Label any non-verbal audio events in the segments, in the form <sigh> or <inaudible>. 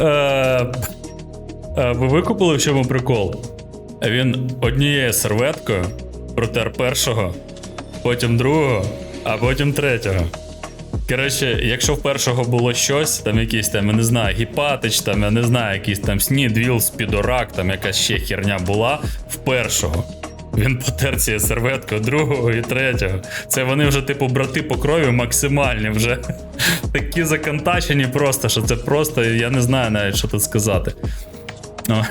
Е, е, Ви викупили, в чому прикол? Він однією серветкою протер першого, потім другого, а потім третього. Коротше, якщо в першого було щось, там якийсь там, я не знаю, гіпатич, там, я не знаю, якийсь там снід, віл, спідорак, там якась ще херня була, в першого. Він потер цією серветкою другого і третього. Це вони вже, типу, брати по крові максимальні вже. Такі законтачені просто, що це просто, я не знаю навіть, що тут сказати. <laughs>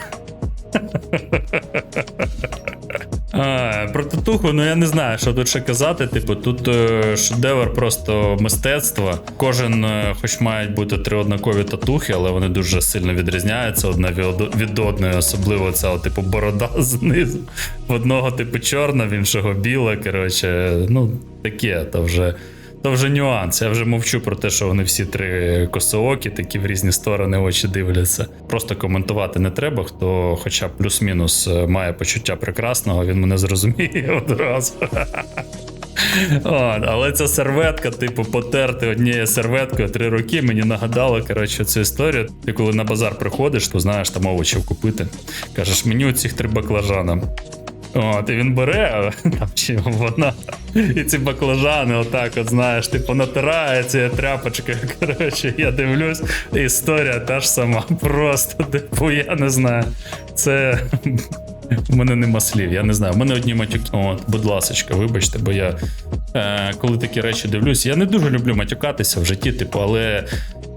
А, про татуху, ну я не знаю, що тут ще казати. Типу, тут е, шедевр просто мистецтва. Кожен, е, хоч мають бути три однакові татухи, але вони дуже сильно відрізняються одна від, одної, особливо ця, типу, борода <laughs> знизу. В одного, типу, чорна, в іншого біла. Коротше, ну, таке, то вже. То вже нюанс. Я вже мовчу про те, що вони всі три косоокі, такі в різні сторони очі дивляться. Просто коментувати не треба. Хто, хоча б плюс-мінус е, має почуття прекрасного, він мене зрозуміє <laughs> одразу. <laughs> От, але ця серветка, типу, потерти однією серветкою три роки, мені нагадало коротше, цю історію. Ти коли на базар приходиш, то знаєш там овочів купити. Кажеш, мені оцих три баклажана. От, і він бере, чи <laughs> вона. І ці баклажани, отак, от знаєш, типу натирає цією тряпочкою. <laughs> Коротше, я дивлюсь, історія та ж сама. Просто, типу, я не знаю. Це. У мене нема слів, я не знаю. У мене одні матюки. От, будь ласочка, вибачте, бо я е, коли такі речі дивлюсь, я не дуже люблю матюкатися в житті, типу, але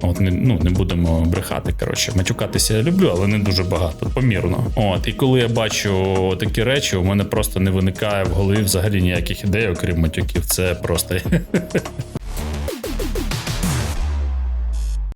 от не, ну, не будемо брехати. Коротше, матюкатися я люблю, але не дуже багато, помірно. От, і коли я бачу такі речі, у мене просто не виникає в голові взагалі ніяких ідей, окрім матюків. Це просто <laughs>